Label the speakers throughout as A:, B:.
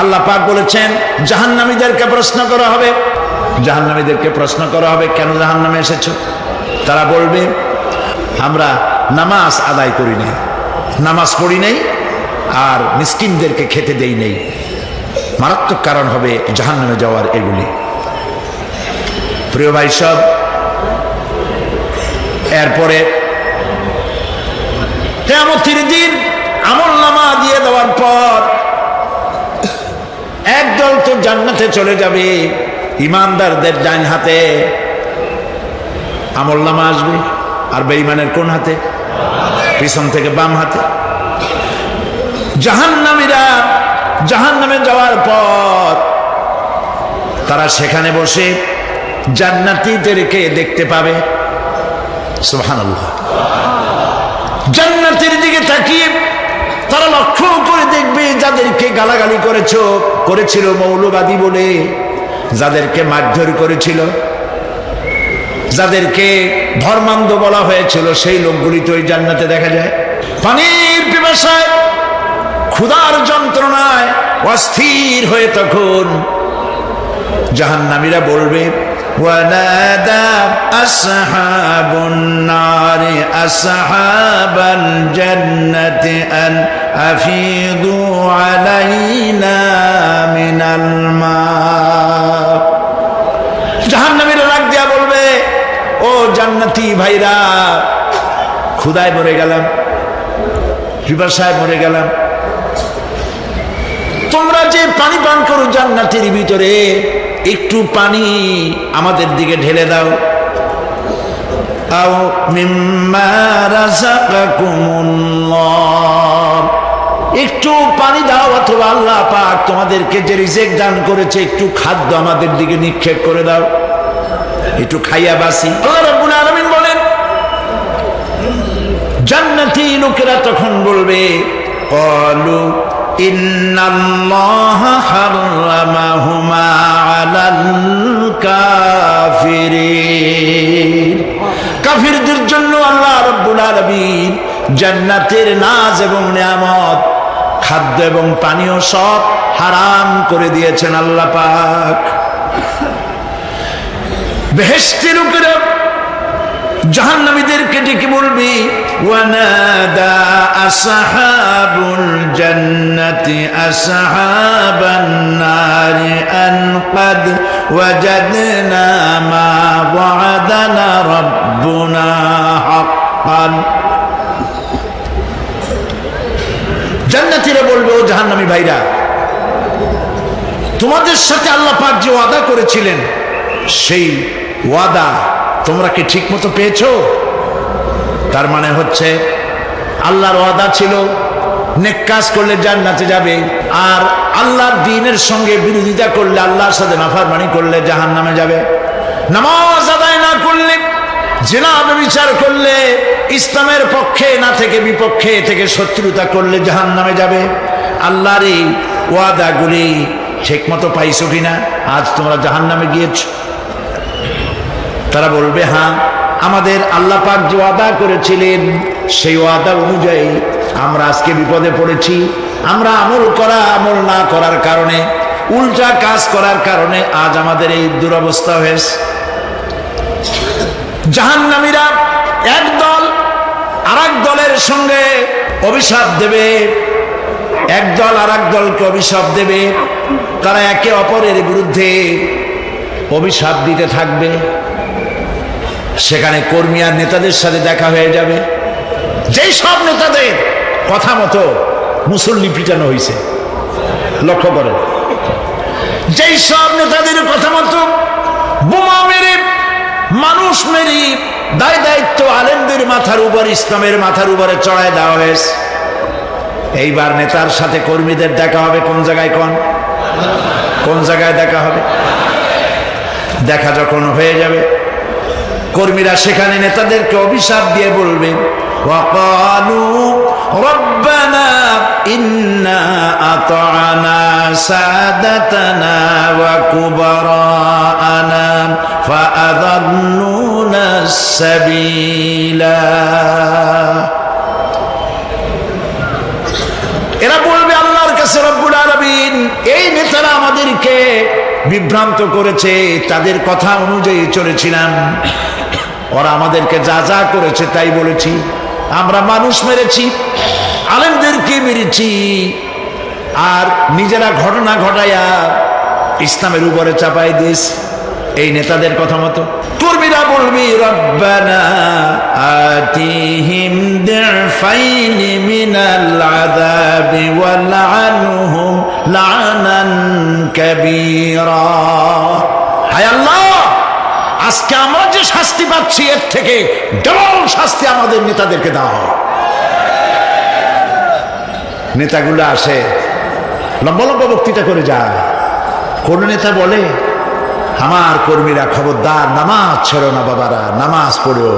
A: আল্লাহ পাক বলেছেন, জাহান্নামীদেরকে প্রশ্ন করা হবে। জাহান্নামীদেরকে প্রশ্ন করা হবে, কেন জাহান্নামে এসেছ? তারা বলবে, আমরা নামাজ আদায় করি নাই। নামাজ পড়ি নাই, আর মিসকিনদেরকে খেতে দেই নেই। মারাত্মক কারণ হবে জাহান্নামে যাওয়ার এগুলি। প্রিয় ভাই সব, এরপরে কেমতির দিন আমল নামা দিয়ে দেওয়ার পর একদল তো জান্নাতে চলে যাবে। ইমানদারদের ডান হাতে। আমল নামা আসবে। আর বেঈমানের কোন হাতে? পিছন থেকে বাম হাতে। জাহান্নামীরা জাহান্নামে যাওয়ার পর তারা সেখানে বসে জান্নাতীদেরকে দেখতে পাবে। সুবহানাল্লাহ। জান্নাতের দিকে তাকিয়ে তারা লক্ষ্য করে দেখবে যাদেরকে গালাগালি করেছ, করেছিল মৌলবাদী বলে, যাদেরকে মারধর করেছিল, যাদেরকে ধর্মান্ধ বলা হয়েছিল, সেই লোকগুলি তো ওই জান্নাতে দেখা যায়। পানির পিপাসায়, ক্ষুধার যন্ত্রণায় অস্থির হয়ে তখন জাহান্নামীরা বলবে ونادى أصحاب النار أصحاب الجنة أن أفيضوا علينا من الماء জাহান্নামীরা রাগ দিয়া বলবে ও জান্নাতি ভাইরা ক্ষুদায় মরে গেলাম পিপাসায় মরে গেলাম তোমরা যে পানি পান করো জান্নাতের ভিতরে একটু পানি আমাদের দিকে ঢেলে দাও। একটু পানি দাও অথবা আল্লাহ পাক তোমাদেরকে যে রিজেক দান করেছে, একটু খাদ্য আমাদের দিকে নিক্ষেপ করে দাও। একটু খাইয়া বাসি আলমিন বলেন, জান্নাতি লোকেরা তখন বলবে কাফিরদের জন্য আল্লাহ রব্বুল আলামিন জান্নাতের নাজ এবং নিয়ামত, খাদ্য এবং পানীয় সব হারাম করে দিয়েছেন আল্লাপাক পাক। উপরে জাহান্নামীদেরকে ডেকে বলবি ওয়ানাদা আসহাবুল জান্নাতি আসহাবান নারি আন قد وجدنا ما وعدنا ربنا حقا জান্নাতীরা বলবে ও জাহান্নামী ভাইরা তোমাদের সাথে আল্লাহ পাক যে ওয়াদা করেছিলেন সেই ওয়াদা তোমরা কি ঠিক মতো পেয়েছ? তার মানে হচ্ছে, আল্লাহর ওয়াদা ছিল, নেক কাজ করলে জান্নাতে যাবে, আর আল্লাহর দিনের সঙ্গে বিরোধিতা করলে আল্লাহর সাথে নাফারমানি করলে জাহান নামে যাবে। নামাজ আদায় না করলে, জেনা বিচার করলে, ইসলামের পক্ষে না থেকে বিপক্ষে থেকে শত্রুতা করলে জাহান নামে যাবে। আল্লাহর এই ওয়াদাগুলি ঠিক মতো পাইছো কিনা? আজ তোমরা জাহান নামে গিয়েছো। তারা বলবে হ্যাঁ আমাদের আল্লাহ পাক যে ওয়াদা করেছিলেন, সেই ওয়াদা অনুযায়ী আমরা আজকে বিপদে পড়েছি। আমরা আমল করা, আমল না করার কারণে, উল্টা কাজ করার কারণে আজ আমাদের এই দুরবস্থা হয়েছে। জাহান্নামীরা এক দল আর দলের সঙ্গে অভিশাপ দেবে। এক দল আর দলকে অভিশাপ দেবে। তারা একে অপরের বিরুদ্ধে অভিশাপ দিতে থাকবে। সেখানে কর্মী আর নেতাদের সাথে দেখা হয়ে যাবে। যেই সব নেতাদের কথা মতো মুসল্লি পিটানো হয়েছে লক্ষ্য করেন। যেই সব নেতাদের কথা মতো বোমা মেরে, মানুষ মেরে, দায় দায়িত্ব আলেমদের মাথার উপর, ইসলামের মাথার উপরে চড়ায় দেওয়া হয়েছে। এইবার নেতার সাথে কর্মীদের দেখা হবে কোন জায়গায় কোন? কোন জায়গায় দেখা হবে? দেখা যখন হয়ে যাবে কর্মীরা সেখানে নেতাদেরকে অভিশাপ দিয়ে বলবে وقالوا ربنا إنا أطعنا سادتنا وكبراءنا فأضلونا السبيلا এরা বলবে আল্লাহর কাছে রব্বুল আলামিন এই আমাদেরকে বিভ্রান্ত করেছে, তাদের কথা অনুযায়ী চলেছিলাম। ওরা আমাদেরকে যা যা করেছে তাই বলেছি। আমরা মানুষ মেরেছি, আলেমদেরকে মেরেছি। আর নিজেরা ঘটনা ঘটাইয়া ইসলামের উপরে চাপাই দিস এই নেতাদের কথা মতো। কর্মীরা বলবি, রব্বানা আতিহিম মিনাল কাবীরা। হায় আল্লাহ, আজকে আমরা যে শাস্তি পাচ্ছি, এর থেকে ডবল শাস্তি আমাদের নেতাদেরকে দাও নেতাগুলো আসে, লম্বা লম্বা বক্তৃতা করে যায়। কোন নেতা বলে আমার কর্মীরা খবরদার, নামাজ ছেড়ো না বাবারা, নামাজ পড়ো।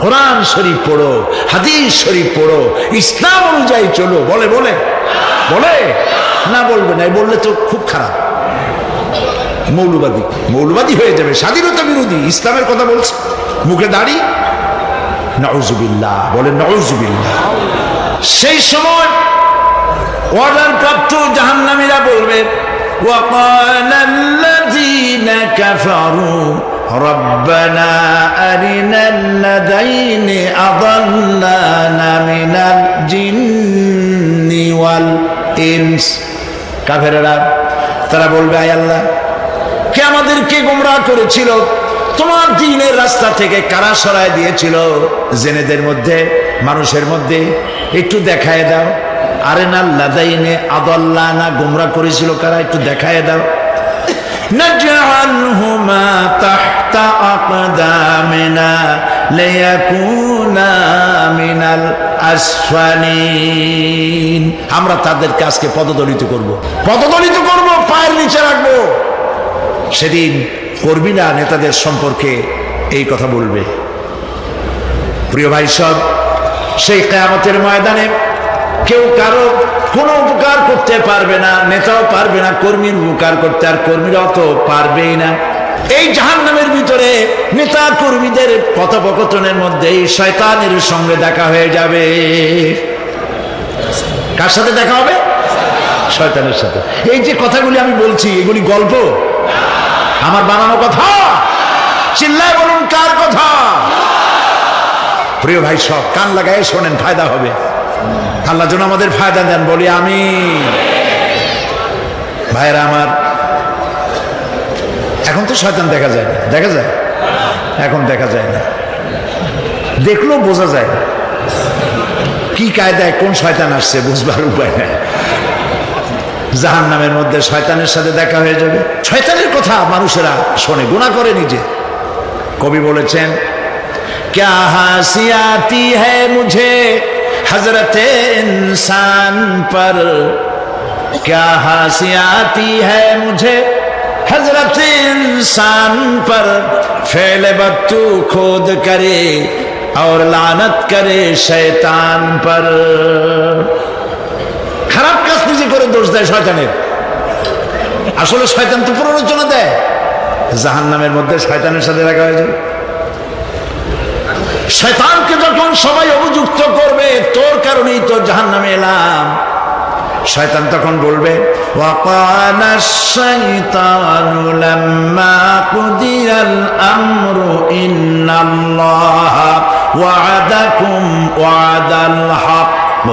A: কোরআন শরীফ পড়ো, হাদিস শরীফ পড়ো, ইসলাম অনুযায়ী চলো, বলে বলে বলে? না বলবে না বললে তো খুব খারাপ। মৌলবাদী মৌলবাদী হয়ে যাবে, স্বাধীনতা বিরোধী, ইসলামের কথা বলছে। মুখে দাড়ি? নজুবিল্লাহ বলে নজুবিল্লাহ সেই সময় অর্ডার প্রাপ্ত জাহান্নামীরা বলবে وقال الذين كفروا ربنا أرنا الذين أضلانا من الجن والإنس কাফেরেরা তারা বলবে আয় আল্লাহ কে আমাদেরকে গোমরাহ করেছিল তোমার দিনের রাস্তা থেকে কারা সরায় দিয়েছিল জেনেদের মধ্যে মানুষের মধ্যে একটু দেখায় দাও আরে না লাদাইনে আদল্লা না গোমরা করেছিল কারা একটু দেখায় দাও نجعلهما تحت أقدامنا ليكونا من الأسفلين আমরা তাদেরকে আজকে পদদলিত করব পদদলিত করব পায়ের নিচে রাখবো সেদিন কর্মীরা নেতাদের সম্পর্কে এই কথা বলবে প্রিয় ভাই সব সেই কেয়ামতের ময়দানে কেউ কারও কোনো উপকার করতে পারবে না, নেতাও পারবে না, কর্মীর উপকার করতে, আর কর্মীরাও তো পারবেই না। এই জাহান নামের ভিতরে নেতা কর্মীদের কথোপকথনের মধ্যে শয়তানের সঙ্গে দেখা হয়ে যাবে। কার সাথে দেখা হবে? শয়তানের সাথে। এই যে কথাগুলি আমি বলছি, এগুলি গল্প? আমার বানানো কথা? চিল্লায় বলুন, কার কথা? প্রিয় ভাই সব, কান লাগাই শোনেন, ফায়দা হবে। আল্লাহ যেন আমাদের ফায়দা দেন, বলি আমি ভাইরা আমার, এখন তো শয়তান দেখা যায় না, দেখা যায়? এখন দেখা যায় না। দেখলেও বোঝা যায় না। কি কায়দায় কোন শয়তান আসছে, বুঝবার উপায় নাই। জাহান নামের মধ্যে শয়তানের সাথে দেখা হয়ে যাবে। শয়তানের কথা মানুষেরা শোনে গুণা করে নিজে। কবি বলেছেন, ক্যা হাসিয়াতি হ্যাঁ মুঝে? حضرت انسان پر کیا ہنسی آتی ہے مجھے حضرت انسان پر فیل بتو خود کرے اور لانت کرے شیطان پر খারাপ কাজ নিজে করে দোষ দেয় শয়তানের আসলে শয়তান তো প্ররোচনা দেয় জাহান নামের মধ্যে শয়তানের সাথে দেখা হয়েছে শয়তানকে যখন সবাই অভিযুক্ত করবে তোর কারণেই তো জাহান নামে এলাম শয়তান তখন বলবে وقال الشيطان لما قضي الأمر إن الله وعدكم وعد الحق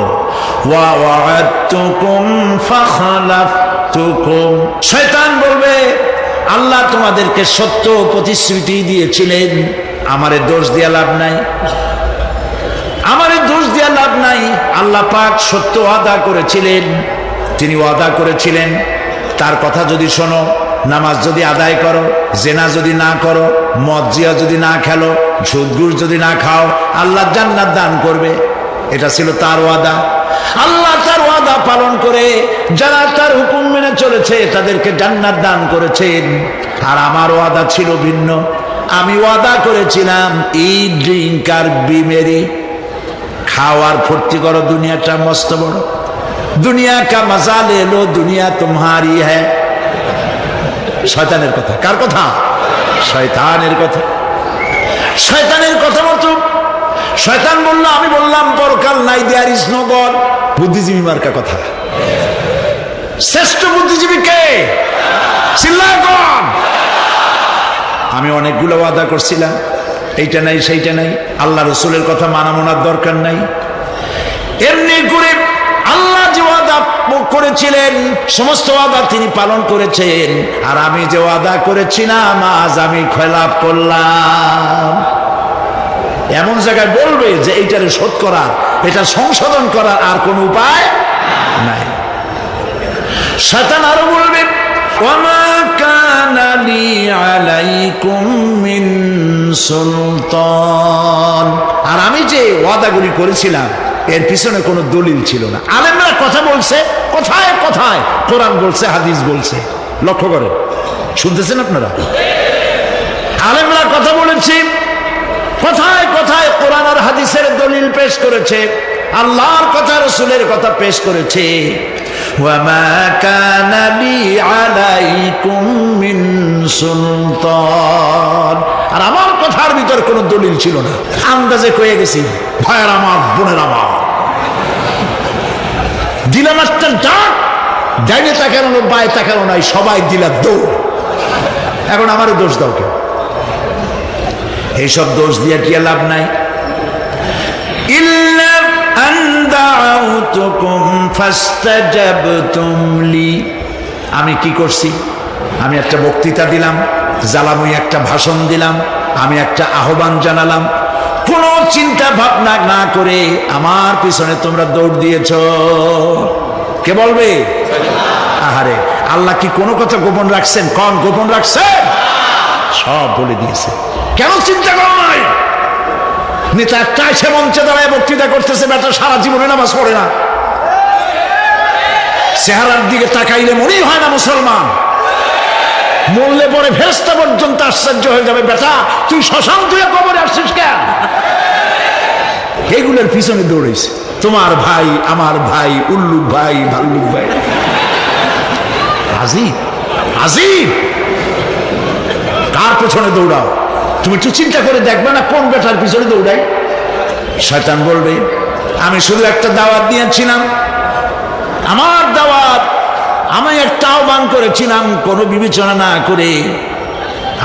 A: ووعدتكم فخلفتكم শয়তান বলবে আল্লাহ তোমাদেরকে সত্য প্রতিশ্রুতি দিয়েছিলেন আমারে দোষ দিয়া লাভ নাই। আমারে দোষ দিয়া লাভ নাই। আল্লাহ পাক সত্য আদা করেছিলেন। তিনি ওয়াদা করেছিলেন। তার কথা যদি শোনো, নামাজ যদি আদায় করো, জেনা যদি না করো, মদ জিয়া যদি না খেলো সুদগুর যদি না খাও, আল্লাহ জান্নাত দান করবে। এটা ছিল তার ওয়াদা। আল্লাহ তার ওয়াদা পালন করে যারা তার হুকুম মেনে চলেছে, তাদেরকে জান্নাত দান করেছেন। আর আমার ওয়াদা ছিল ভিন্ন। আমি ওয়াদা করেছিলাম, এই ড্রিঙ্ক আর বিমেরি খাওয়ার ফুর্তি করো, দুনিয়াটা মস্ত বড়। দুনিয়া কা মজা লে লো দুনিয়া তোমারি হ্যাঁ। শয়তানের কথা, কার কথা? শয়তানের কথা। শয়তানের কথা মতো শয়তান বলল, আমি বললাম, পরকাল নাই দেয়ার ইস নো গড বুদ্ধিজীবী মার্কা কথা। শ্রেষ্ঠ বুদ্ধিজীবী কে? আমি অনেকগুলো ওয়াদা করছিলাম। এইটা নাই, সেইটা নাই। আল্লাহ রসুলের কথা মানা মানার দরকার নাই। এমনি করে আল্লাহ যে ওয়াদা করেছিলেন, সমস্ত ওয়াদা তিনি পালন করেছেন। আর আমি যে ওয়াদা করেছিলাম, আজ আমি খেলাপ করলাম। এমন জায়গায় বলবে যে এইটারে শোধ করার, এটা সংশোধন করার আর কোন উপায় নাই। শয়তান আরও বলবে কানা লি আলাইকুম মিন সুলতান আর আমি যে ওয়াদাগুলি করেছিলাম, এর পিছনে কোনো দলিল ছিল না। আলেমরা কথা বলছে, কোথায় কোথায়। কোরআন বলছে, হাদিস বলছে। লক্ষ্য করেন শুনতেছেন আপনারা? আলেমরা কথা বলেছি, কোথায় কোথায় কোরআন আর হাদিসের দলিল পেশ করেছে, আল্লাহর কথা, রসুলের কথা পেশ করেছে। ওয়ামা কানা লি আলাইকুম মিন সুলতান আর আমার কথার ভিতর কোনো দলিল ছিল না। আন্দাজে কয়ে গেছি ভয়ের আমার, বোনের আমার। দিলাম একটা ডাক, ডাইনে তাকানো, বায়ে তাকানো নাই, সবাই দিলা দৌড়। এখন আমারও দোষ দাও কেউ। এইসব দোষ দিয়ে কি লাভ নাই? লি। আমি কি করছি? আমি একটা বক্তৃতা দিলাম, জ্বালাময় একটা ভাষণ দিলাম, আমি একটা আহ্বান জানালাম। কোনো চিন্তা ভাবনা না করে আমার পিছনে তোমরা দৌড় দিয়েছ। কে বলবে? আহারে, আল্লাহ কি কোনো কথা গোপন রাখছেন? কন, গোপন রাখছেন? সব বলে দিয়েছে। কেন চিন্তা করো নাই? একটা এসে মঞ্চে দাঁড়ায় বক্তৃতা করতেছে বেটা সারা জীবনে নামাজ পড়ে না। চেহারার দিকে তাকাইলে মনেই হয় না মুসলমান। মরলে পরে ফেরস্তা পর্যন্ত আশ্চর্য হয়ে যাবে, বেটা, তুই শ্মশান তুই কবরে আসছিস কেন? এগুলোর পিছনে দৌড়েছে তোমার ভাই, আমার ভাই, উল্লুক ভাই, ভাল্লুক ভাই। আজিব আজিব কার পেছনে দৌড়াও? তুমি একটু চিন্তা করে দেখবে না কোন বেটার পিছনে দৌড়াই। শয়তান বলবে, আমি শুধু একটা দাওয়াত দিয়েছিলাম। আমার দাওয়াত, আমি একটা আহ্বান করেছিলাম, কোনো বিবেচনা না করে।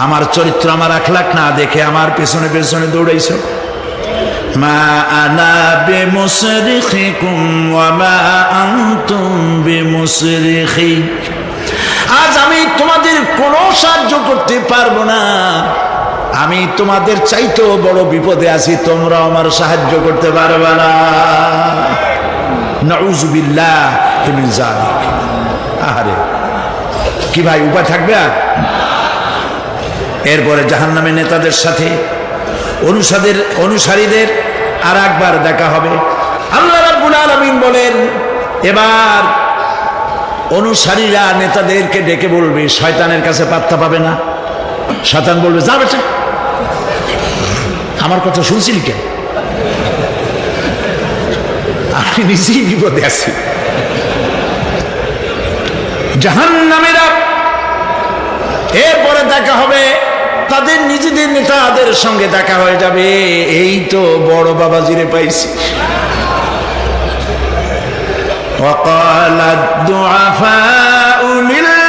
A: আমার চরিত্র আমার আখলাখ না দেখে আমার পেছনে পেছনে দৌড়াইছো। মা আজ আমি তোমাদের কোনো সাহায্য করতে পারব না। আমি তোমাদের চাইতেও বড় বিপদে আছি, তোমরা আমার সাহায্য করতে পারবে না। কি ভাই, উপায় থাকবে আর? এরপরে জাহান্নামের নেতাদের সাথে, অনুসাদের, অনুসারীদের আর একবার দেখা হবে। আল্লাহ রাব্বুল আলামিন বলেন, এবার অনুসারীরা নেতাদেরকে ডেকে বলবে, শয়তানের কাছে পাত্তা পাবে না। শয়তান বলবে যা বেটা আমার কথা শুনছিলি কেন আমি নিজেই বিপদে আছি জাহান্নামেরা এরপরে দেখা হবে তাদের নিজেদের নেতাদের সঙ্গে দেখা হয়ে যাবে এই তো বড় বাবাজিরে পাইছি وقال الضعفاء للذين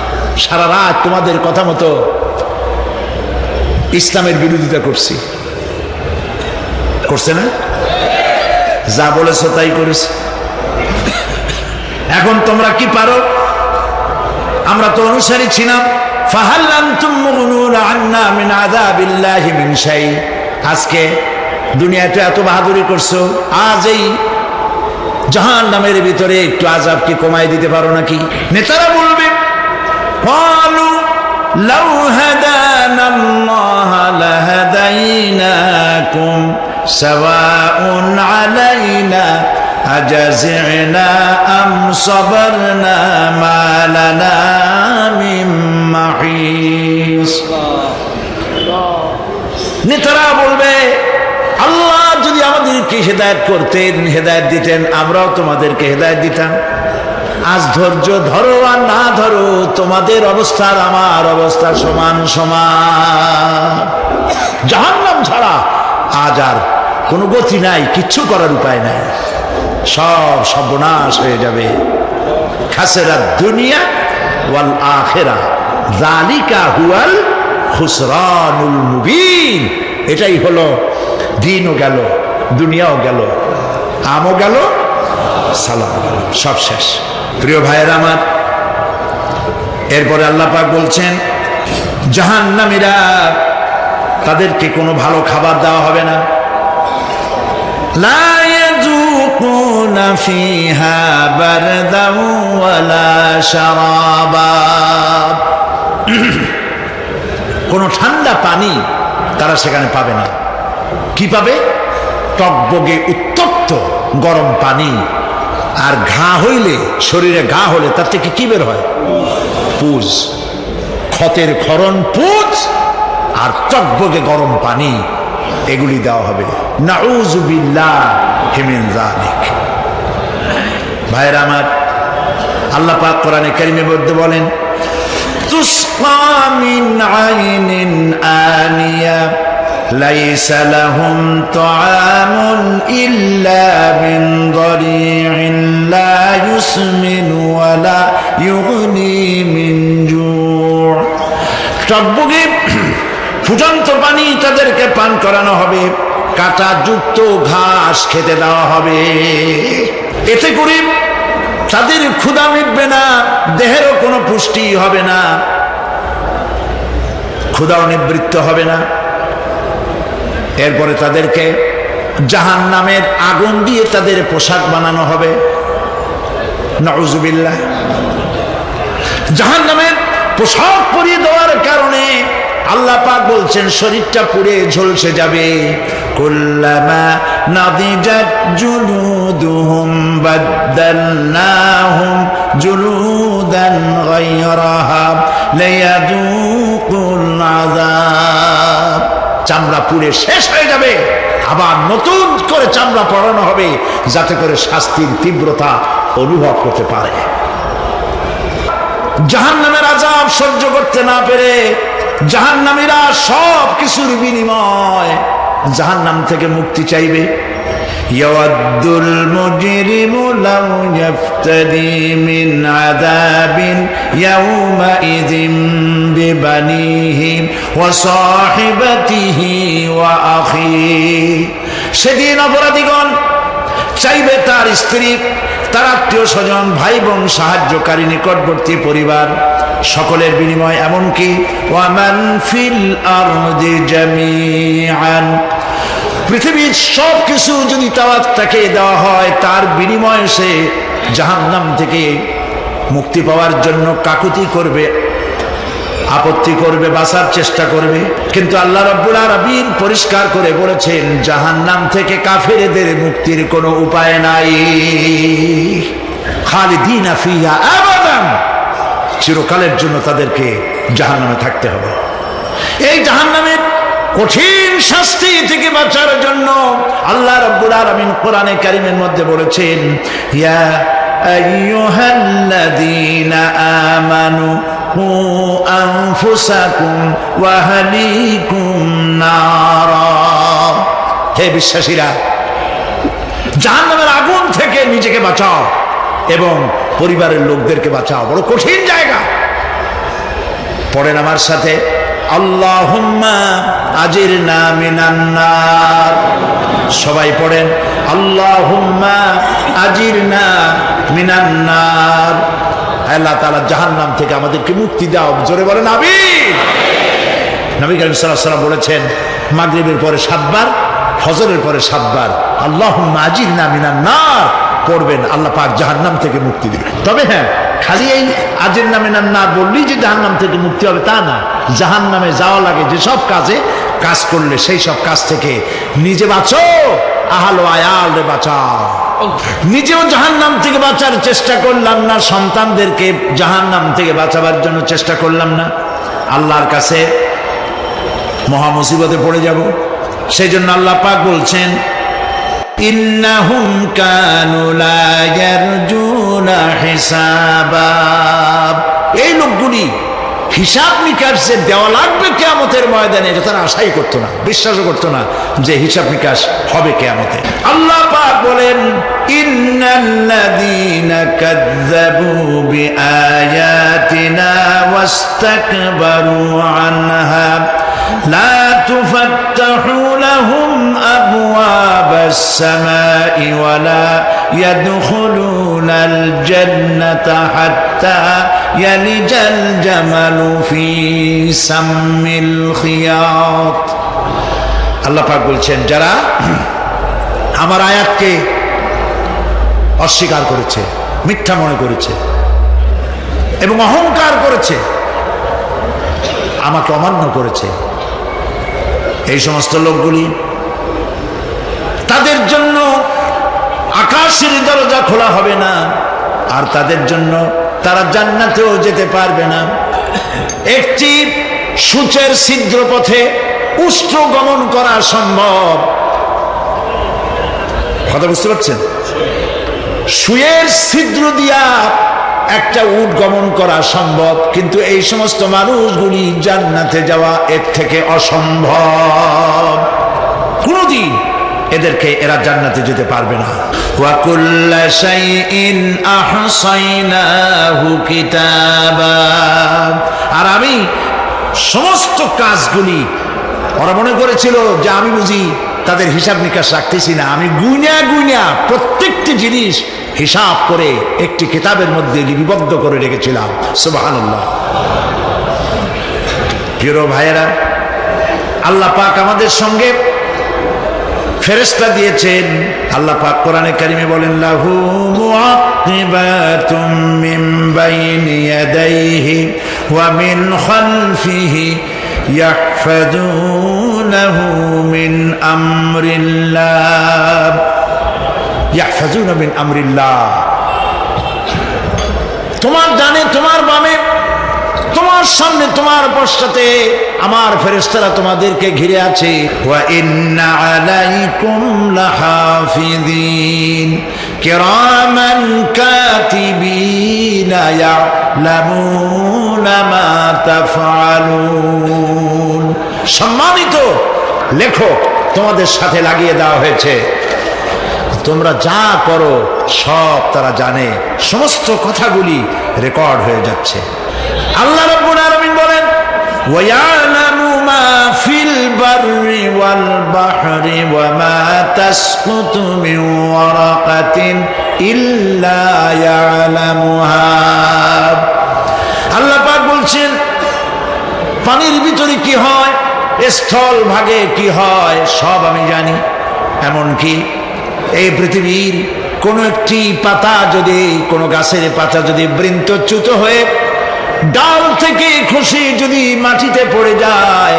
A: সারা রাত তোমাদের কথা মতো ইসলামের বিরোধিতা করছি। করছে না? যা বলেছ তাই করেছি। এখন তোমরা কি পারো? আমরা তো অনুসারী ছিলাম। আজকে দুনিয়াতে এত বাহাদুরি করছ, আজ এই জাহান নামের ভিতরে একটু আজাব কি কমাই দিতে পারো নাকি? নেতারা বলবে قالوا لو هدانا الله لهديناكم سواء علينا أجزعنا أم صبرنا ما لنا من محيص নেতারা বলবে আল্লাহ যদি আমাদেরকে হেদায়ত করতেন হেদায়ত দিতেন আমরাও তোমাদেরকে হেদায়ত দিতাম আজ ধৈর্য ধরো আর না ধরো, তোমাদের অবস্থার আমার অবস্থা সমান সমান। জাহান্নাম ছাড়া আজ আর কোনো গতি নাই, কিচ্ছু করার উপায় নাই। সব সর্বনাশ হয়ে যাবে। খাসেরা দুনিয়া ওয়াল আখেরা জালিকা হুয়াল খুসরানুল মুবিন। এটাই হলো, দিনও গেল, দুনিয়াও গেল, আমও গেল সালাম সব শেষ। প্রিয় ভাইয়ের আমার, এরপরে আল্লাপাক বলছেন, জাহান্নামীরা তাদেরকে কোনো ভালো খাবার দেওয়া হবে না। কোনো ঠান্ডা পানি তারা সেখানে পাবে না। কি পাবে? টকবগে উত্তপ্ত গরম পানি। আর ঘা হইলে, শরীরে ঘা হলে তার থেকে কি বের হয়? পুজ। ক্ষতের খরণ পুজ, আর চকবকে গরম পানি। এগুলি দেওয়া হবে। নাউজুবিল্লাহ হিমেন জালিক ভাইরা আমার, আল্লাহ পাক কোরআনে কারিমে মধ্যে বলেন তুষ্কামিন আইনিন আনিয়া। ليس لهم طعام إلا من ضريع لا يسمن ولا يغني من جوع টকবগে ফুটন্ত পানি তাদেরকে পান করানো হবে কাটা যুক্ত ঘাস খেতে দেওয়া হবে এতে করে তাদের ক্ষুধা মিটবে না দেহেরও কোনো পুষ্টি হবে না ক্ষুধাও নিবৃত্ত হবে না এরপরে তাদেরকে জাহান নামের আগুন দিয়ে তাদের পোশাক বানানো হবে। নজুবিল্লাহ জাহান নামের পোশাক পরিয়ে দেওয়ার কারণে আল্লাহ পাক বলছেন, শরীরটা পুড়ে ঝলসে যাবে। কুল্লামা চামড়া পুড়ে শেষ হয়ে যাবে। আবার নতুন করে চামড়া পড়ানো হবে, যাতে করে শাস্তির তীব্রতা অনুভব করতে পারে। জাহান নামের আজাব সহ্য করতে না পেরে জাহান নামীরা সব কিছুর বিনিময় জাহান নাম থেকে মুক্তি চাইবে। يود المجرم لو يفتدي من عذاب يومئذ ببنيه وصاحبته وأخيه সেদিন অপরাধীগণ চাইবে তার স্ত্রী তার আত্মীয় স্বজন ভাই বোন সাহায্যকারী নিকটবর্তী পরিবার সকলের বিনিময় এমনকি ওয়ামান ফিল আরদি জামিআন পৃথিবীর সব কিছু যদি তাওয়াত তাকে দেওয়া হয়, তার বিনিময়ে সে জাহান্নাম থেকে মুক্তি পাওয়ার জন্য কাকুতি করবে, আপত্তি করবে, বাঁচার চেষ্টা করবে। কিন্তু আল্লাহ রব্বুল আরবিন পরিষ্কার করে বলেছেন, জাহান্নাম থেকে কাফেরদের মুক্তির কোনো উপায় নাই। খালিদিন আবাদান। চিরকালের জন্য তাদেরকে জাহান্নামে থাকতে হবে। এই জাহান্নামের কঠিন শাস্তি থেকে বাঁচার জন্য আল্লাহ রব্বুল আলমিন কোরআনে কারিমের মধ্যে বলেছেন, ইয়া হে বিশ্বাসীরা আগুন থেকে নিজেকে বাঁচাও এবং পরিবারের লোকদেরকে বাঁচাও। বড় কঠিন জায়গা। পড়েন আমার সাথে। আল্লাহুম্মা আজির না মিনান্নার সবাই পড়েন, আল্লাহুম্মা আজির না মিনান্নার আল্লাহ তালা জাহান নাম থেকে আমাদেরকে মুক্তি দাও, জোরে বলেন আবি নবী করিম সাল্লাহ বলেছেন, মাগরিবের পরে সাতবার, ফজরের পরে সাতবার আল্লাহ আজির না মিনান না পড়বেন, আল্লাহ পাক জাহান্নাম থেকে মুক্তি দিবেন। তবে হ্যাঁ খালি এই আজির নামে না বললেই যে জাহান্নাম থেকে মুক্তি হবে তা না। জাহান নামে যাওয়া লাগে যেসব কাজে, কাজ করলে সেই সব কাজ থেকে নিজে বাঁচো, আহালো আয়াল রে বাঁচাও। নিজেও জাহান নাম থেকে বাঁচার চেষ্টা করলাম না, সন্তানদেরকে জাহান নাম থেকে বাঁচাবার জন্য চেষ্টা করলাম না। আল্লাহর কাছে মহা মুসিবতে পড়ে যাব। সেই জন্য আল্লাহ পাক বলছেন ইন্নাহুম কানু লা ইয়ারজুনা হিসাবা। এই লোকগুলি হিসাব নিকাশ যে দেওয়া লাগবে কেয়ামতের ময়দানে এটা তারা আশাই করতো না, বিশ্বাসও করতো না যে হিসাব নিকাশ হবে কেয়ামতে। আল্লাহ পাক বলেন, ইন্নাল্লাযীনা কাযযাবু বিআয়াতিনা ওয়াস্তাকবারু আনহা। لا تفتح لهم أبواب السماء ولا يدخلون الجنة حتى يلج الجمل في سم الخياط আল্লাহ পাক বলছেন যারা আমার আয়াতকে অস্বীকার করেছে মিথ্যা মনে করেছে এবং অহংকার করেছে আমাকে অমান্য করেছে এই সমস্ত লোকগুলি। তাদের জন্য আকাশের দরজা খোলা হবে না, আর তাদের জন্য তারা জান্নাতেও যেতে পারবে না। একটি সূচের ছিদ্র পথে উষ্ট্র গমন করা সম্ভব। কথা বুঝতে পারছেন? সুয়ের ছিদ্র দিয়া একটা উট গমন করা সম্ভব কিন্তু এই সমস্ত মানুষগুলি জান্নাতে যাওয়া এর থেকে অসম্ভব। কোনদিন এদেরকে এরা জান্নাতে যেতে পারবে না। আর আমি সমস্ত কাজগুলি ওরা মনে করেছিল যে আমি বুঝি তাদের হিসাব নিকাশ রাখতেছি না। আমি গুইনা গুইনা প্রত্যেকটি জিনিস হিসাব করে একটি কিতাবের মধ্যে লিপিবদ্ধ করে রেখেছিলাম। সুবহানাল্লাহ। প্রিয় ভাইয়েরা, আল্লাহ পাক আমাদের সঙ্গে ফেরেস্তা দিয়েছেন। আল্লাহ পাক কোরআনে কারিমে বলেন, লাহু মুআকিবাতুম মিন বাইনি ইয়াদাইহি ওয়া মিন খালফিহি ইয়াহফাজুনাহু মিন আমরিল্লাহ। ইয়াহফাজুনা মিন আমরিল্লাহ। তোমার জানে তোমার বামে, তোমার সামনে, তোমার পশ্চাতে আমার ফেরেশতারা তোমাদেরকে ঘিরে আছে। সম্মানিত লেখক, তোমাদের সাথে লাগিয়ে দেওয়া হয়েছে। তোমরা যা করো, সব তারা জানে। সমস্ত কথাগুলি রেকর্ড হয়ে যাচ্ছে। আল্লাহ রাব্বুল আলামিন বলেন বলছেন, পানির ভিতরে কি হয়? স্থল ভাগে কি হয়? সব আমি জানি। এমনকি এই পৃথিবীর কোন একটি পাতা যদি, কোনো গাছের পাতা যদি বৃন্তচ্যুত হয়ে ডাল থেকে খুশি যদি মাটিতে পড়ে যায়,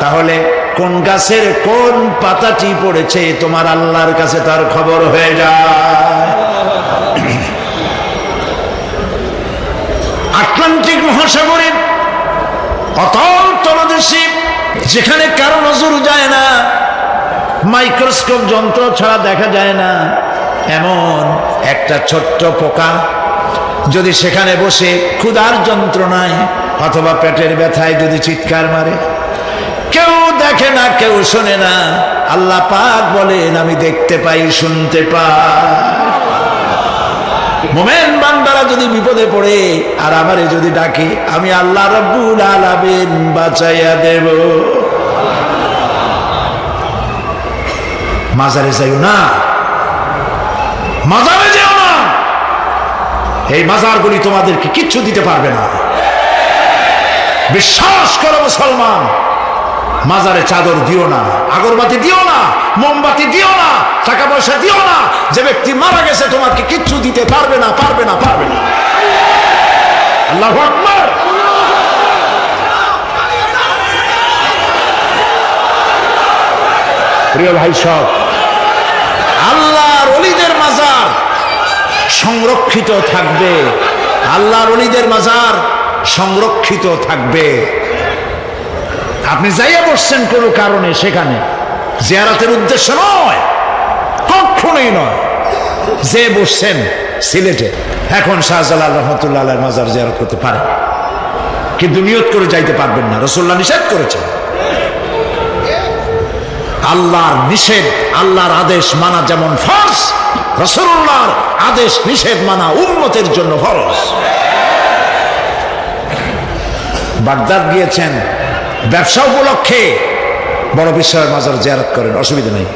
A: তাহলে কোন গাছের কোন পাতাটি পড়েছে তোমার আল্লাহর কাছে তার খবর হয়ে যায়। আটলান্টিক মহাসাগরে অতল তলদেশে যেখানে কারও নজর যায় না মাইক্রোস্কোপ যন্ত্র ছাড়া দেখা যায় না। এমন একটা ছোট্ট পোকা যদি সেখানে বসে ক্ষুধার যন্ত্রণায় অথবা পেটের ব্যথায় যদি চিৎকার মারে। কেউ দেখে না, কেউ শোনে না। আল্লাহ পাক বলেন, আমি দেখতে পাই, শুনতে পাই। মোমেন বান্দারা যদি বিপদে পড়ে আর আমারে যদি ডাকে, আমি আল্লাহ রব্বুল আলামিন বাঁচাইয়া দেব। মাজারে যাইও না। মাজারে যেও না। এই মাজারগুলি তোমাদেরকে কিচ্ছু দিতে পারবে না। বিশ্বাস করো মুসলমান, মাজারে চাদর দিও না, আগরবাতি দিও না, মোমবাতি দিও না, টাকা পয়সা দিও না। যে ব্যক্তি মারা গেছে তোমাকে কিচ্ছু দিতে পারবে না পারবে না পারবে না। আল্লাহ প্রিয় ভাই সব আল্লাহর অলিদের মাজার সংরক্ষিত থাকবে। আল্লাহর অলিদের মাজার সংরক্ষিত থাকবে। আপনি যাইয়া বসছেন কোনো কারণে সেখানে। জিয়ারাতের উদ্দেশ্য নয় কখনোই নয়। যে বসছেন সিলেটে, এখন শাহজালাল রহমতুল্লাহ মাজার জিয়ারত করতে পারেন। কিন্তু নিয়ত করে যাইতে পারবেন না রসুল্লাহ নিষেধ করেছেন। আল্লাহর নিষেধ, আল্লাহর আদেশ মানা যেমন ফরজ রসুল্লাহর আদেশ নিষেধ মানা উন্মতের জন্য ফরজ। বাগদাদ গিয়েছেন, ব্যবসা উপলক্ষে বড় বিশ্বের মাজার জিয়ারত করেন, অসুবিধা নেই।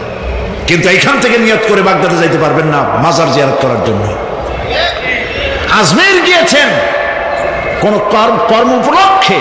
A: কিন্তু এখান থেকে নিয়ত করে বাগদাদে যাইতে পারবেন না মাজার জিয়ারত করার জন্য। আজমের গিয়েছেন, কোন কর্ম উপলক্ষে